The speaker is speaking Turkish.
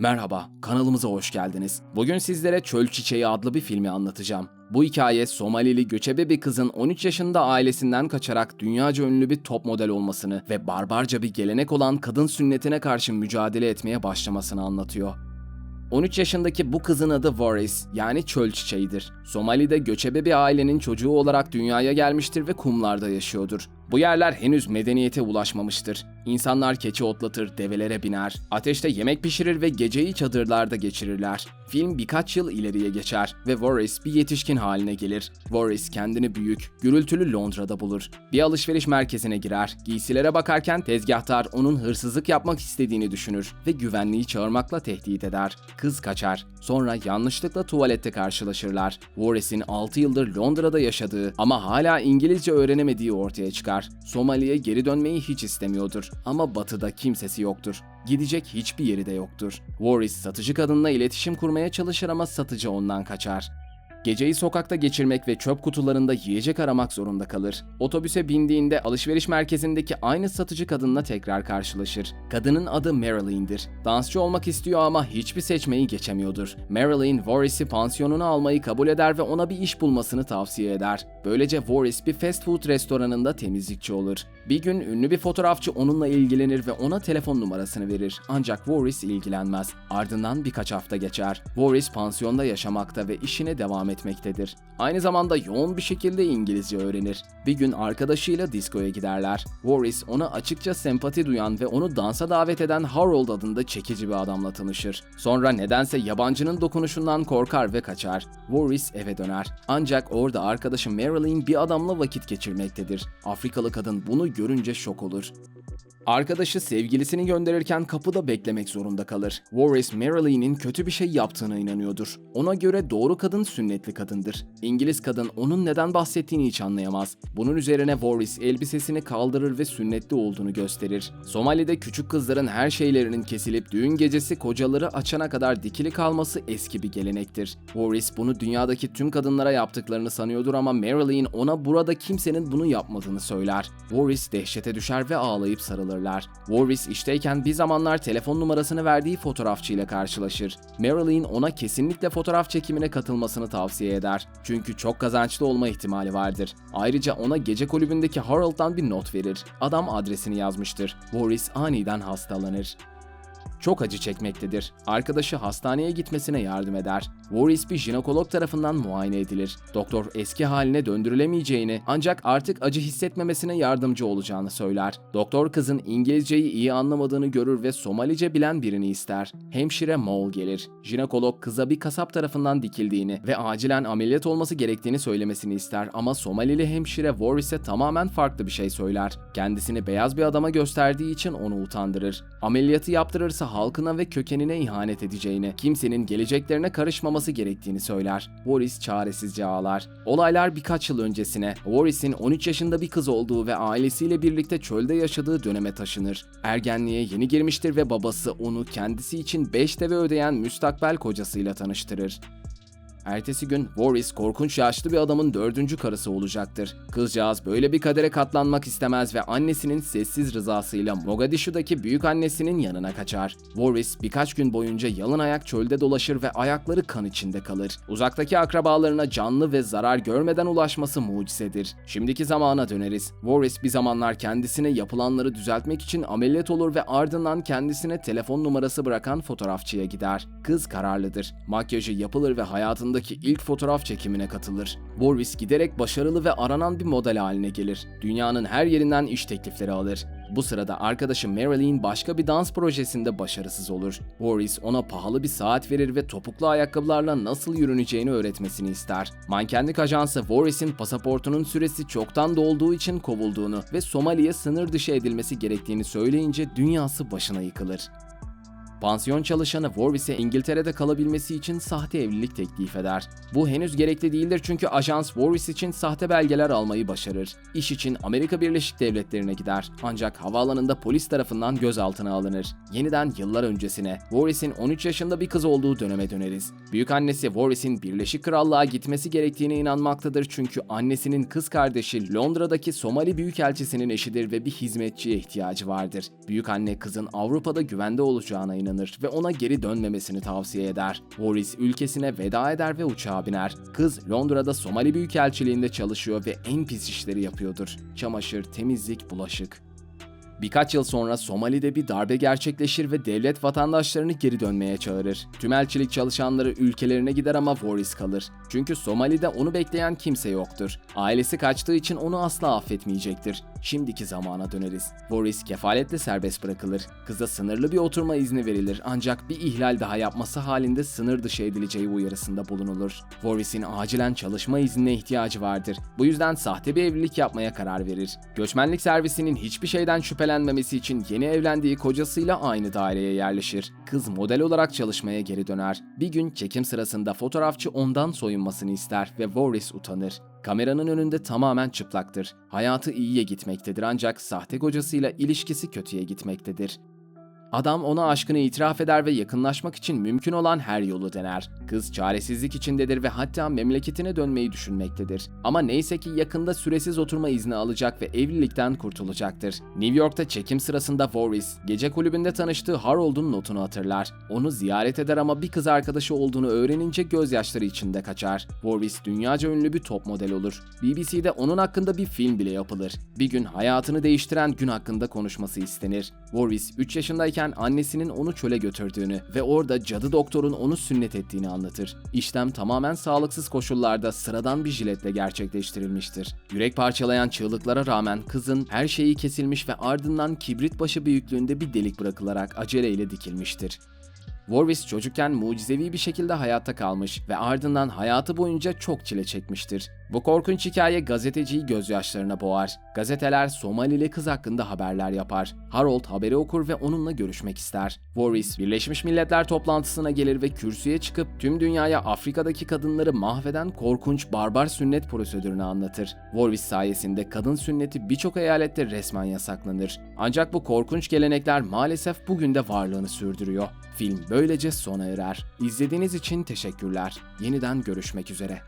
Merhaba, kanalımıza hoş geldiniz. Bugün sizlere Çöl Çiçeği adlı bir filmi anlatacağım. Bu hikaye Somalili göçebe bir kızın 13 yaşında ailesinden kaçarak dünyaca ünlü bir top model olmasını ve barbarca bir gelenek olan kadın sünnetine karşı mücadele etmeye başlamasını anlatıyor. 13 yaşındaki bu kızın adı Voris yani çöl çiçeğidir. Somali'de göçebe bir ailenin çocuğu olarak dünyaya gelmiştir ve kumlarda yaşıyordur. Bu yerler henüz medeniyete ulaşmamıştır. İnsanlar keçi otlatır, develere biner, ateşte yemek pişirir ve geceyi çadırlarda geçirirler. Film birkaç yıl ileriye geçer ve Voris bir yetişkin haline gelir. Voris kendini büyük, gürültülü Londra'da bulur. Bir alışveriş merkezine girer, giysilere bakarken tezgahtar onun hırsızlık yapmak istediğini düşünür ve güvenliği çağırmakla tehdit eder. Kız kaçar. Sonra yanlışlıkla tuvalette karşılaşırlar. Voris'in 6 yıldır Londra'da yaşadığı ama hala İngilizce öğrenemediği ortaya çıkar. Somali'ye geri dönmeyi hiç istemiyordur ama batıda kimsesi yoktur. Gidecek hiçbir yeri de yoktur. Voris satıcı kadınla iletişim kurmaya çalışır ama satıcı ondan kaçar. Geceyi sokakta geçirmek ve çöp kutularında yiyecek aramak zorunda kalır. Otobüse bindiğinde alışveriş merkezindeki aynı satıcı kadınla tekrar karşılaşır. Kadının adı Marilyn'dir. Dansçı olmak istiyor ama hiçbir seçmeyi geçemiyordur. Marilyn, Voris'i pansiyonuna almayı kabul eder ve ona bir iş bulmasını tavsiye eder. Böylece Voris bir fast food restoranında temizlikçi olur. Bir gün ünlü bir fotoğrafçı onunla ilgilenir ve ona telefon numarasını verir. Ancak Voris ilgilenmez. Ardından birkaç hafta geçer. Voris pansiyonda yaşamakta ve işine devam etmektedir. Aynı zamanda yoğun bir şekilde İngilizce öğrenir. Bir gün arkadaşıyla diskoya giderler. Voris ona açıkça sempati duyan ve onu dansa davet eden Harold adında çekici bir adamla tanışır. Sonra nedense yabancının dokunuşundan korkar ve kaçar. Voris eve döner. Ancak orada arkadaşı Marilyn bir adamla vakit geçirmektedir. Afrikalı kadın bunu görünce şok olur. Arkadaşı sevgilisini gönderirken kapıda beklemek zorunda kalır. Warris Marilyn'in kötü bir şey yaptığına inanıyordur. Ona göre doğru kadın sünnetli kadındır. İngiliz kadın onun neden bahsettiğini hiç anlayamaz. Bunun üzerine Warris elbisesini kaldırır ve sünnetli olduğunu gösterir. Somali'de küçük kızların her şeylerinin kesilip düğün gecesi kocaları açana kadar dikili kalması eski bir gelenektir. Warris bunu dünyadaki tüm kadınlara yaptıklarını sanıyordur ama Marilyn ona burada kimsenin bunu yapmadığını söyler. Warris dehşete düşer ve ağlayıp sarılırlar. Warris işteyken bir zamanlar telefon numarasını verdiği fotoğrafçıyla karşılaşır. Marilyn ona kesinlikle fotoğraf çekimine katılmasını tavsiye eder. Çünkü çok kazançlı olma ihtimali vardır. Ayrıca ona gece kulübündeki Harold'dan bir not verir. Adam adresini yazmıştır. Warris aniden hastalanır çok acı çekmektedir. Arkadaşı hastaneye gitmesine yardım eder. Warris bir jinekolog tarafından muayene edilir. Doktor eski haline döndürülemeyeceğini ancak artık acı hissetmemesine yardımcı olacağını söyler. Doktor kızın İngilizceyi iyi anlamadığını görür ve Somalice bilen birini ister. Hemşire Moll gelir. Jinekolog kıza bir kasap tarafından dikildiğini ve acilen ameliyat olması gerektiğini söylemesini ister ama Somalili hemşire Warris'e tamamen farklı bir şey söyler. Kendisini beyaz bir adama gösterdiği için onu utandırır. Ameliyatı yaptırırsa halkına ve kökenine ihanet edeceğini, kimsenin geleceklerine karışmaması gerektiğini söyler. Boris çaresizce ağlar. Olaylar birkaç yıl öncesine, Boris'in 13 yaşında bir kız olduğu ve ailesiyle birlikte çölde yaşadığı döneme taşınır. Ergenliğe yeni girmiştir ve babası onu kendisi için 5 deve ödeyen müstakbel kocasıyla tanıştırır. Ertesi gün Warris korkunç yaşlı bir adamın dördüncü karısı olacaktır. Kızcağız böyle bir kadere katlanmak istemez ve annesinin sessiz rızasıyla Mogadishu'daki büyük annesinin yanına kaçar. Warris birkaç gün boyunca yalın ayak çölde dolaşır ve ayakları kan içinde kalır. Uzaktaki akrabalarına canlı ve zarar görmeden ulaşması mucizedir. Şimdiki zamana döneriz. Warris bir zamanlar kendisine yapılanları düzeltmek için ameliyat olur ve ardından kendisine telefon numarası bırakan fotoğrafçıya gider. Kız kararlıdır. Makyajı yapılır ve hayatında ilk fotoğraf çekimine katılır. Boris giderek başarılı ve aranan bir model haline gelir. Dünyanın her yerinden iş teklifleri alır. Bu sırada arkadaşı Marilyn başka bir dans projesinde başarısız olur. Boris ona pahalı bir saat verir ve topuklu ayakkabılarla nasıl yürüneceğini öğretmesini ister. Mankenlik ajansı Boris'in pasaportunun süresi çoktan dolduğu için kovulduğunu ve Somali'ye sınır dışı edilmesi gerektiğini söyleyince dünyası başına yıkılır. Pansiyon çalışanı Warwis'e İngiltere'de kalabilmesi için sahte evlilik teklif eder. Bu henüz gerekli değildir çünkü ajans Warwis için sahte belgeler almayı başarır. İş için Amerika Birleşik Devletleri'ne gider. Ancak havaalanında polis tarafından gözaltına alınır. Yeniden yıllar öncesine Warwis'in 13 yaşında bir kız olduğu döneme döneriz. Büyük annesi Warwis'in Birleşik Krallığa gitmesi gerektiğine inanmaktadır çünkü annesinin kız kardeşi Londra'daki Somali Büyükelçisi'nin eşidir ve bir hizmetçiye ihtiyacı vardır. Büyük anne kızın Avrupa'da güvende olacağına inanır inanır ve ona geri dönmemesini tavsiye eder. Boris ülkesine veda eder ve uçağa biner. Kız Londra'da Somali Büyükelçiliğinde çalışıyor ve en pis işleri yapıyordur. Çamaşır, temizlik, bulaşık. Birkaç yıl sonra Somali'de bir darbe gerçekleşir ve devlet vatandaşlarını geri dönmeye çağırır. Tüm elçilik çalışanları ülkelerine gider ama Boris kalır. Çünkü Somali'de onu bekleyen kimse yoktur. Ailesi kaçtığı için onu asla affetmeyecektir. Şimdiki zamana döneriz. Boris kefaletle serbest bırakılır. Kıza sınırlı bir oturma izni verilir ancak bir ihlal daha yapması halinde sınır dışı edileceği uyarısında bulunulur. Boris'in acilen çalışma iznine ihtiyacı vardır. Bu yüzden sahte bir evlilik yapmaya karar verir. Göçmenlik servisinin hiçbir şeyden şüphelenmemesi için yeni evlendiği kocasıyla aynı daireye yerleşir. Kız model olarak çalışmaya geri döner. Bir gün çekim sırasında fotoğrafçı ondan soyunmasını ister ve Boris utanır. Kameranın önünde tamamen çıplaktır. Hayatı iyiye gitmektedir ancak sahte kocasıyla ilişkisi kötüye gitmektedir. Adam ona aşkını itiraf eder ve yakınlaşmak için mümkün olan her yolu dener. Kız çaresizlik içindedir ve hatta memleketine dönmeyi düşünmektedir. Ama neyse ki yakında süresiz oturma izni alacak ve evlilikten kurtulacaktır. New York'ta çekim sırasında Boris, gece kulübünde tanıştığı Harold'un notunu hatırlar. Onu ziyaret eder ama bir kız arkadaşı olduğunu öğrenince gözyaşları içinde kaçar. Boris dünyaca ünlü bir top model olur. BBC'de onun hakkında bir film bile yapılır. Bir gün hayatını değiştiren gün hakkında konuşması istenir. Boris 3 yaşındayken annesinin onu çöle götürdüğünü ve orada cadı doktorun onu sünnet ettiğini anlatır. İşlem tamamen sağlıksız koşullarda sıradan bir jiletle gerçekleştirilmiştir. Yürek parçalayan çığlıklara rağmen kızın her şeyi kesilmiş ve ardından kibrit başı büyüklüğünde bir delik bırakılarak aceleyle dikilmiştir. Warvis çocukken mucizevi bir şekilde hayatta kalmış ve ardından hayatı boyunca çok çile çekmiştir. Bu korkunç hikaye gazeteciyi gözyaşlarına boğar. Gazeteler Somalili kız hakkında haberler yapar. Harold haberi okur ve onunla görüşmek ister. Warvis Birleşmiş Milletler toplantısına gelir ve kürsüye çıkıp tüm dünyaya Afrika'daki kadınları mahveden korkunç barbar sünnet prosedürünü anlatır. Warvis sayesinde kadın sünneti birçok eyalette resmen yasaklanır. Ancak bu korkunç gelenekler maalesef bugün de varlığını sürdürüyor. Film böylece sona erer. İzlediğiniz için teşekkürler. Yeniden görüşmek üzere.